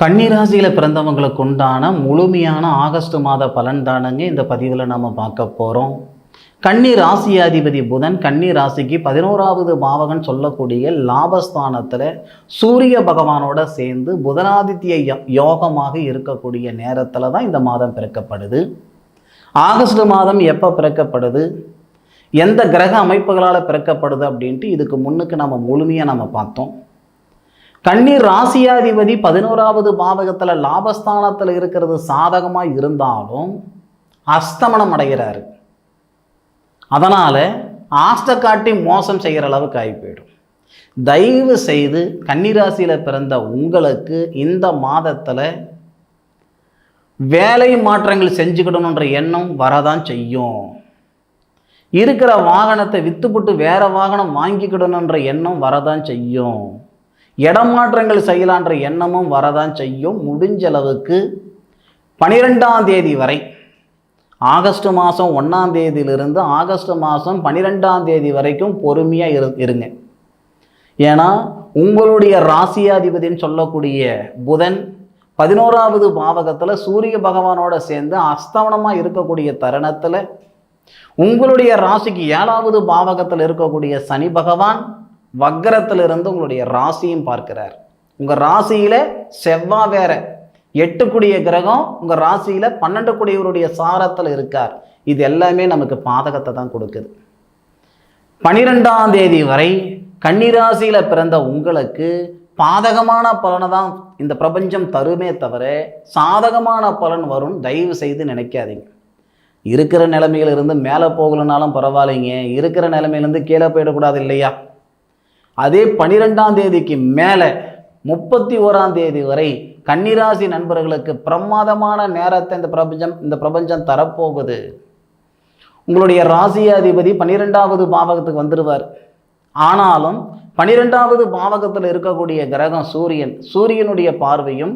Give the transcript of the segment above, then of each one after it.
கன்னிராசியில் பிறந்தவங்களுக்கு உண்டான முழுமையான ஆகஸ்ட் மாத பலன் தானுங்க இந்த பதிவில் நம்ம பார்க்க போகிறோம் கன்னி ராசியாதிபதி புதன் கன்னி ராசிக்கு பதினோராவது பாவகன் சொல்லக்கூடிய லாபஸ்தானத்தில் சூரிய பகவானோட சேர்ந்து புதனாதித்ய யோகமாக இருக்கக்கூடிய நேரத்தில் தான் இந்த மாதம் பிறக்கப்படுது. ஆகஸ்ட் மாதம் எப்போ பிறக்கப்படுது? எந்த கிரக அமைப்புகளால் பிறக்கப்படுது அப்படின்ட்டு இதுக்கு முன்னுக்கு நம்ம முழுமையாக நம்ம பார்த்தோம். கண்ணீர் ராசியாதிபதி பதினோராவது பாவகத்தில் லாபஸ்தானத்தில் இருக்கிறது சாதகமாக இருந்தாலும் அஸ்தமனம் அடைகிறாரு. அதனால் ஆஸ்ட காட்டி மோசம் செய்கிற அளவுக்கு ஆகி போயிடும். தயவு செய்து கன்னிராசியில் பிறந்த உங்களுக்கு இந்த மாதத்தில் வேலை மாற்றங்கள் செஞ்சுக்கிடணுன்ற எண்ணம் வரதான் செய்யும். இருக்கிற வாகனத்தை விற்றுப்புட்டு வேறு வாகனம் வாங்கிக்கிடணுன்ற எண்ணம் வரதான் செய்யும். இடமாற்றங்கள் செய்யலான்ற எண்ணமும் வரதான் செய்யும். முடிஞ்ச அளவுக்கு பனிரெண்டாம் தேதி வரை ஆகஸ்ட் மாதம் ஒன்றாம் தேதியிலிருந்து ஆகஸ்ட் மாதம் பன்னிரெண்டாம் தேதி வரைக்கும் பொறுமையாக இரு இருங்க. ஏன்னா உங்களுடைய ராசியாதிபதின்னு சொல்லக்கூடிய புதன் பதினோராவது பாவகத்தில் சூரிய பகவானோட சேர்ந்து அஸ்தவனமாக இருக்கக்கூடிய தருணத்தில் உங்களுடைய ராசிக்கு ஏழாவது பாவகத்தில் இருக்கக்கூடிய சனி பகவான் வக்கரத்திலிருந்து உங்களுடைய ராசியும் பார்க்கிறார். உங்கள் ராசியில் செவ்வாய் வேற. எட்டுக்குடிய கிரகம் உங்கள் ராசியில் பன்னெண்டு குடியவருடைய சாரத்தில் இருக்கார். இது எல்லாமே நமக்கு பாதகத்தை தான் கொடுக்குது. பனிரெண்டாம் தேதி வரை கன்னிராசியில் பிறந்த உங்களுக்கு பாதகமான பலனை தான் இந்த பிரபஞ்சம் தருமே தவிர சாதகமான பலன் வரும் தயவு செய்து நினைக்காதீங்க. இருக்கிற நிலைமையிலிருந்து மேலே போகலனாலும் பரவாயில்லைங்க. இருக்கிற நிலைமையிலேருந்து கீழே போயிடக்கூடாது இல்லையா? அதே பனிரெண்டாம் தேதிக்கு மேலே முப்பத்தி ஓராம் தேதி வரை கன்னிராசி நண்பர்களுக்கு பிரமாதமான நேரத்தை இந்த பிரபஞ்சம் இந்த பிரபஞ்சம் தரப்போகுது. உங்களுடைய ராசியாதிபதி பன்னிரெண்டாவது பாவகத்துக்கு வந்துடுவார் ஆனாலும் பன்னிரெண்டாவது பாவகத்தில் இருக்கக்கூடிய கிரகம் சூரியன். சூரியனுடைய பார்வையும்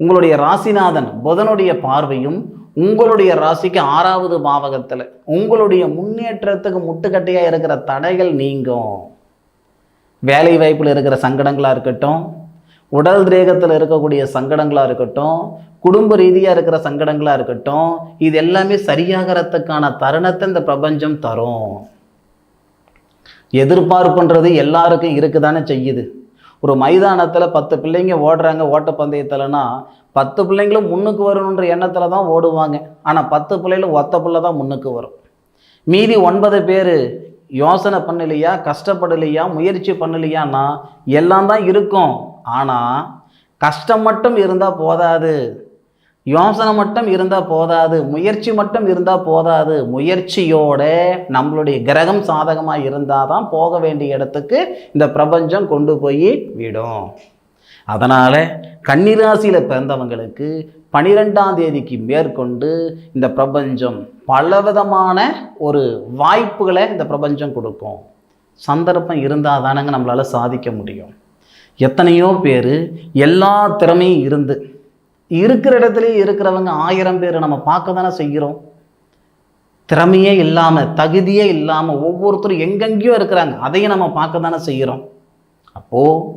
உங்களுடைய ராசிநாதன் புதனுடைய பார்வையும் உங்களுடைய ராசிக்கு ஆறாவது பாவகத்தில். உங்களுடைய முன்னேற்றத்துக்கு முட்டுக்கட்டையாக இருக்கிற தடைகள் நீங்கும். வேலை வாய்ப்பில் இருக்கிற சங்கடங்களாக இருக்கட்டும் உடல் ரேகத்தில் இருக்கக்கூடிய சங்கடங்களாக இருக்கட்டும் குடும்ப ரீதியாக இருக்கிற சங்கடங்களாக இருக்கட்டும் இது எல்லாமே சரியாகிறதுக்கான தருணத்தை இந்த பிரபஞ்சம் தரும். எதிர்பார்ப்புன்றது எல்லாருக்கும் இருக்குதானே செய்யுது. ஒரு மைதானத்தில் பத்து பிள்ளைங்க ஓடுறாங்க ஓட்டப்பந்தயத்தில்னா பத்து பிள்ளைங்களும் முன்னுக்கு வரணுன்ற எண்ணத்தில் தான் ஓடுவாங்க. ஆனால் பத்து பிள்ளைகளும் ஒத்த பிள்ளை தான் முன்னுக்கு வரும். மீதி ஒன்பது பேர் யோசனை பண்ணலையா கஷ்டப்படலையா முயற்சி பண்ணலையான்னா எல்லாம் தான் இருக்கும். ஆனால் கஷ்டம் மட்டும் இருந்தால் போதாது. யோசனை மட்டும் இருந்தால் போதாது. முயற்சி மட்டும் இருந்தால் போதாது. முயற்சியோட நம்மளுடைய கிரகம் சாதகமாக இருந்தால் தான் போக வேண்டிய இடத்துக்கு இந்த பிரபஞ்சம் கொண்டு போய் விடும். அதனால் கன்னிராசியில் பிறந்தவங்களுக்கு பனிரெண்டாம் தேதிக்கு மேற்கொண்டு இந்த பிரபஞ்சம் பலவிதமான ஒரு வாய்ப்புகளை இந்த பிரபஞ்சம் கொடுக்கும். சந்தர்ப்பம் இருந்தால் தானங்க நம்மளால் சாதிக்க முடியும். எத்தனையோ பேர் எல்லா திறமையும் இருந்து இருக்கிற இடத்துலையும் இருக்கிறவங்க ஆயிரம் பேர் நம்ம பார்க்க தானே செய்கிறோம். திறமையே இல்லாமல் தகுதியே இல்லாமல் ஒவ்வொருத்தரும் எங்கெங்கேயோ இருக்கிறாங்க. அதையும் நம்ம பார்க்க தானே செய்கிறோம். அப்போது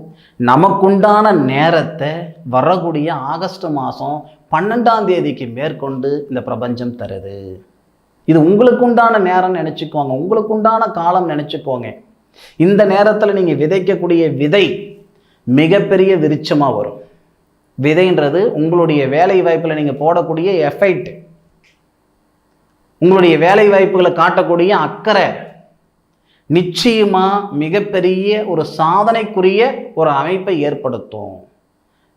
நமக்குண்டான நேரத்தை வரக்கூடிய ஆகஸ்ட் மாதம் பன்னெண்டாம் தேதிக்கு மேற்கொண்டு இந்த பிரபஞ்சம் தருது. இது உங்களுக்கு உண்டான நேரம் நினச்சிக்கோங்க. உங்களுக்கு உண்டான காலம் நினச்சிக்கோங்க. இந்த நேரத்தில் நீங்கள் விதைக்கக்கூடிய விதை மிகப்பெரிய விருட்சமாக வரும். விதைன்றது உங்களுடைய வேலை வாய்ப்பில் நீங்கள் போடக்கூடிய எஃபைட் உங்களுடைய வேலை வாய்ப்புகளை காட்டக்கூடிய அக்கறை. நிச்சயமாக மிகப்பெரிய ஒரு சாதனைக்குரிய ஒரு அமைப்பை ஏற்படுத்தும்.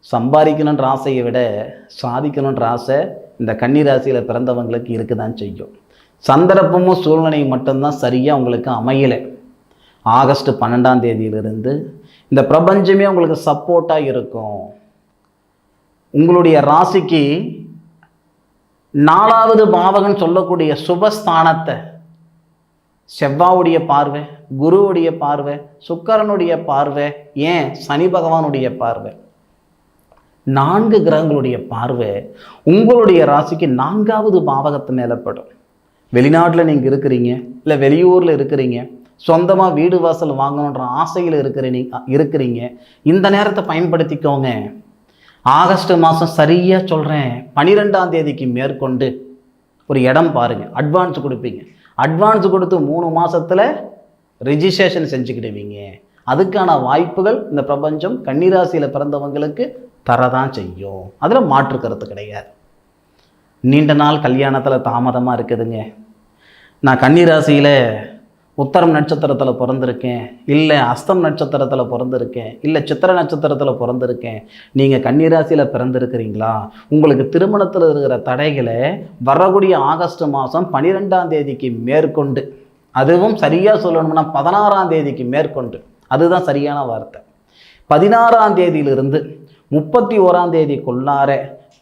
சம்பாதிக்கணுன்ற ஆசையை விட சாதிக்கணுன்ற ஆசை இந்த கன்னி ராசியில் பிறந்தவங்களுக்கு இருக்க தான் செய்யும். சந்தர்ப்பமும் சூழ்நிலையும் மட்டும்தான் சரியாக உங்களுக்கு அமையலை. ஆகஸ்ட் பன்னெண்டாம் தேதியிலிருந்து இந்த பிரபஞ்சமே உங்களுக்கு சப்போர்ட்டாக இருக்கும். உங்களுடைய ராசிக்கு நாலாவது பாவகன் சொல்லக்கூடிய சுபஸ்தானத்தை செவ்வாவுடைய பார்வை குருவுடைய பார்வை சுக்கரனுடைய பார்வை ஏன்? சனி பகவானுடைய பார்வை. நான்கு கிரகங்களுடைய பார்வை உங்களுடைய ராசிக்கு நான்காவது பாவகத்து மேலப்படும் வெளிநாட்டில் நீங்கள் இருக்கிறீங்க இல்லை வெளியூரில் இருக்கிறீங்க சொந்தமாக வீடு வாசல் வாங்கணுன்ற ஆசையில் இருக்கிற நீ இருக்கிறீங்க. இந்த நேரத்தை பயன்படுத்திக்கோங்க. ஆகஸ்ட் மாதம் சரியாக சொல்கிறேன் பனிரெண்டாம் தேதிக்கு மேற்கொண்டு ஒரு இடம் பாருங்கள் அட்வான்ஸ் கொடுப்பீங்க. அட்வான்ஸ் கொடுத்து மூணு மாதத்தில் ரிஜிஸ்ட்ரேஷன் செஞ்சுக்கிடுவீங்க. அதுக்கான வாய்ப்புகள் இந்த பிரபஞ்சம் கன்னிராசியில் பிறந்தவங்களுக்கு தரதான் செய்யும். அதில் மாற்று கருத்து கிடையாது. நீண்ட நாள் கல்யாணத்தில் தாமதமாக இருக்குதுங்க. நான் கன்னிராசியில் உத்தரம் நட்சத்திரத்தில் பிறந்திருக்கேன். இல்லை அஸ்தம் நட்சத்திரத்தில் பிறந்திருக்கேன். இல்லை சித்திர நட்சத்திரத்தில் பிறந்திருக்கேன். நீங்கள் கன்னிராசியில் பிறந்திருக்கிறீங்களா? உங்களுக்கு திருமணத்தில் இருக்கிற தடைகளை வரக்கூடிய ஆகஸ்ட் மாதம் பன்னிரெண்டாம் தேதிக்கு மேற்கொண்டு அதுவும் சரியாக சொல்லணும்னா பதினாறாம் தேதிக்கு மேற்கொண்டு. அதுதான் சரியான வார்த்தை. பதினாறாம் தேதியிலிருந்து முப்பத்தி ஓராம் தேதிக்குள்ளார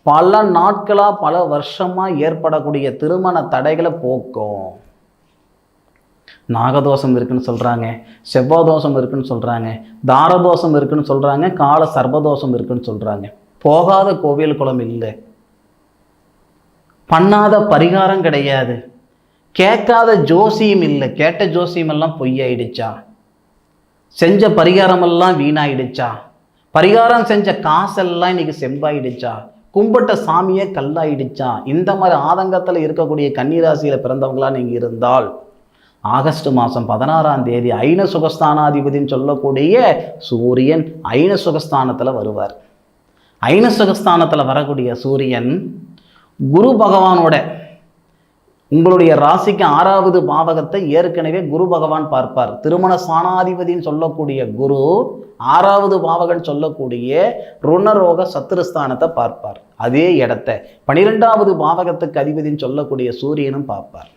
பல நாட்களாக பல வருஷமாக ஏற்படக்கூடிய திருமண தடைகளை போக்கும். நாகதோஷம் இருக்குன்னு சொல்கிறாங்க செவ்வாதோஷம் இருக்குன்னு சொல்கிறாங்க தாரதோஷம் இருக்குன்னு சொல்கிறாங்க கால சர்வதோஷம் இருக்குன்னு சொல்கிறாங்க போகாத கோவில் குளம் இல்லை. பண்ணாத பரிகாரம் கிடையாது. கேட்காத ஜோசியம் இல்லை. கேட்ட ஜோசியமெல்லாம் பொய்யாயிடுச்சா? செஞ்ச பரிகாரமெல்லாம் வீணாயிடுச்சா? பரிகாரம் செஞ்ச காசெல்லாம் இன்னைக்கு செம்பாயிடுச்சா? கும்பிட்ட சாமியே கல்லாயிடுச்சா? இந்த மாதிரி ஆதங்கத்தில் இருக்கக்கூடிய கன்னிராசியில் பிறந்தவங்களா நீங்கள் இருந்தால் ஆகஸ்ட் மாதம் பதினாறாம் தேதி ஐன சுகஸ்தானாதிபதினு சொல்லக்கூடிய சூரியன் ஐன சுகஸ்தானத்தில் வருவார். ஐன சுகஸ்தானத்தில் வரக்கூடிய சூரியன் குரு பகவானோட உங்களுடைய ராசிக்கு ஆறாவது பாவகத்தை ஏற்கனவே குரு பகவான் பார்ப்பார். திருமண ஸ்தானாதிபதின்னு சொல்லக்கூடிய குரு ஆறாவது பாவகன் சொல்லக்கூடிய ருணரோக சத்துருஸ்தானத்தை பார்ப்பார். அதே இடத்த பனிரெண்டாவது பாவகத்துக்கு அதிபதின்னு சொல்லக்கூடிய சூரியனும் பார்ப்பார்.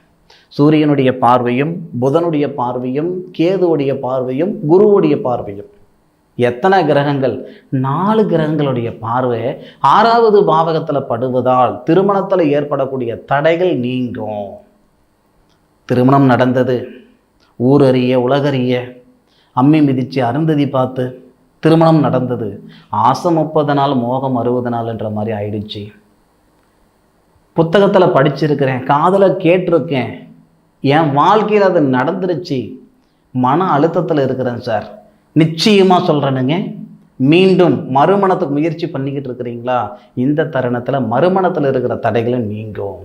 சூரியனுடைய பார்வையும் புதனுடைய பார்வையும் கேதுவுடைய பார்வையும் குருவுடைய பார்வையும். எத்தனை கிரகங்கள்? நாலு கிரகங்களுடைய பார்வை ஆறாவது பாவகத்தில் படுவதால் திருமணத்தில் ஏற்படக்கூடிய தடைகள் நீங்கும். திருமணம் நடந்தது. ஊரறிய உலகறிய அம்மி மிதித்து அருந்ததி பார்த்து திருமணம் நடந்தது. ஆசை முப்பது நாள் மோகம் அறுபது நாள் என்ற மாதிரி ஆயிடுச்சு. புத்தகத்தில் படிச்சிருக்கிறேன் காதலை கேட்டிருக்கேன். என் வாழ்க்கையில் அது நடந்துருச்சு. மன அழுத்தத்தில் இருக்கிறேன் சார். நிச்சயமாக சொல்கிறேனுங்க மீண்டும் மறுமணத்துக்கு முயற்சி பண்ணிக்கிட்டு இருக்கிறீங்களா? இந்த தருணத்தில் மறுமணத்தில் இருக்கிற தடைகளை நீங்கும்.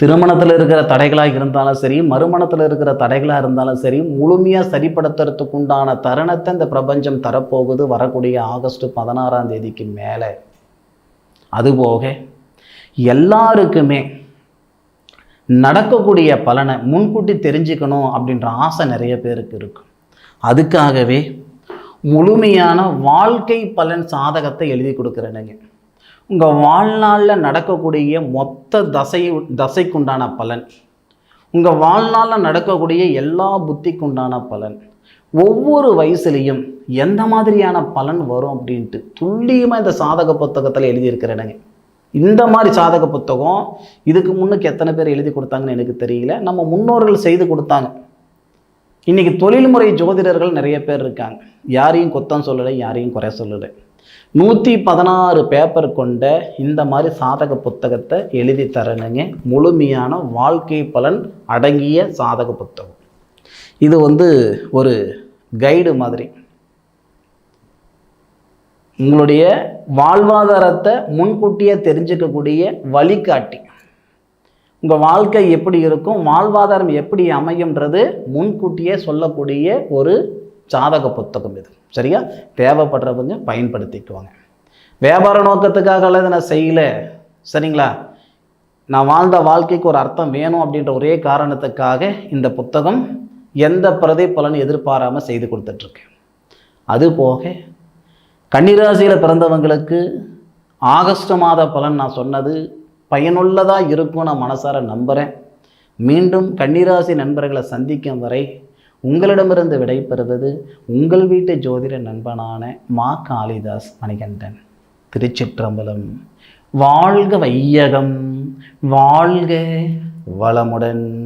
திருமணத்தில் இருக்கிற தடைகளாக இருந்தாலும் சரி மறுமணத்தில் இருக்கிற தடைகளாக இருந்தாலும் சரி முழுமையாக சரிப்படுத்துறதுக்கு உண்டான தருணத்தை இந்த பிரபஞ்சம் தரப்போகுது. வரக்கூடிய ஆகஸ்ட் பதினாறாம் தேதிக்கு மேலே. அதுபோக எல்லாருக்குமே நடக்கக்கூடிய பலனை முன்கூட்டி தெரிஞ்சுக்கணும் அப்படின்ற ஆசை நிறைய பேருக்கு இருக்கும் அதுக்காகவே முழுமையான வாழ்க்கை பலன் சாதகத்தை எழுதி கொடுக்குறேனுங்க. உங்கள் வாழ்நாளில் நடக்கக்கூடிய மொத்த தசை தசைக்குண்டான பலன் உங்கள் வாழ்நாளில் நடக்கக்கூடிய எல்லா புத்திக்குண்டான பலன் ஒவ்வொரு வயசுலேயும் எந்த மாதிரியான பலன் வரும் அப்படின்ட்டு துல்லியமாக இந்த சாதக புத்தகத்தில் எழுதியிருக்கிறேனுங்க. இந்த மாதிரி சாதக புத்தகம் இதுக்கு முன்னுக்கு எத்தனை பேர் எழுதி கொடுத்தாங்கன்னு எனக்கு தெரியல. நம்ம முன்னோர்கள் செய்து கொடுத்தாங்க. இன்றைக்கி தொழில்முறை ஜோதிடர்கள் நிறைய பேர் இருக்காங்க. யாரையும் குத்தம் சொல்லலை யாரையும் குறை சொல்லலை. நூற்றி பதினாறு பேப்பர் கொண்ட இந்த மாதிரி சாதக புத்தகத்தை எழுதி தரணுங்க. முழுமையான வாழ்க்கை பலன் அடங்கிய சாதக புத்தகம். இது வந்து ஒரு கைடு மாதிரி. உங்களுடைய வாழ்வாதாரத்தை முன்கூட்டியே தெரிஞ்சுக்கக்கூடிய வழிகாட்டி. உங்கள் வாழ்க்கை எப்படி இருக்கும் வாழ்வாதாரம் எப்படி அமையும்ன்றது முன்கூட்டியே சொல்லக்கூடிய ஒரு ஜாதக புத்தகம் இது. சரியா? தேவைப்படுறவங்க பயன்படுத்திக்குவாங்க. வியாபார நோக்கத்துக்காக அல்லது நான் செய்யலை சரிங்களா? நான் வாழ்ந்த வாழ்க்கைக்கு ஒரு அர்த்தம் வேணும் அப்படின்ற ஒரே காரணத்துக்காக இந்த புத்தகம் எந்த பிரதி பலன் எதிர்பாராமல் செய்து கொடுத்துட்ருக்கேன் அதுபோக கன்னிராசியில் பிறந்தவங்களுக்கு ஆகஸ்ட் மாத பலன் நான் சொன்னது பயனுள்ளதாக இருக்கும் நான் மனசார நம்புகிறேன் மீண்டும் கன்னிராசி நண்பர்களை சந்திக்கும் வரை உங்களிடமிருந்து விடைபெறுவது உங்கள் வீட்டு ஜோதிட நண்பனான மா காளிதாஸ் மணிகண்டன். திருச்சிற்றம்பலம். வாழ்க வையகம். வாழ்க வளமுடன்.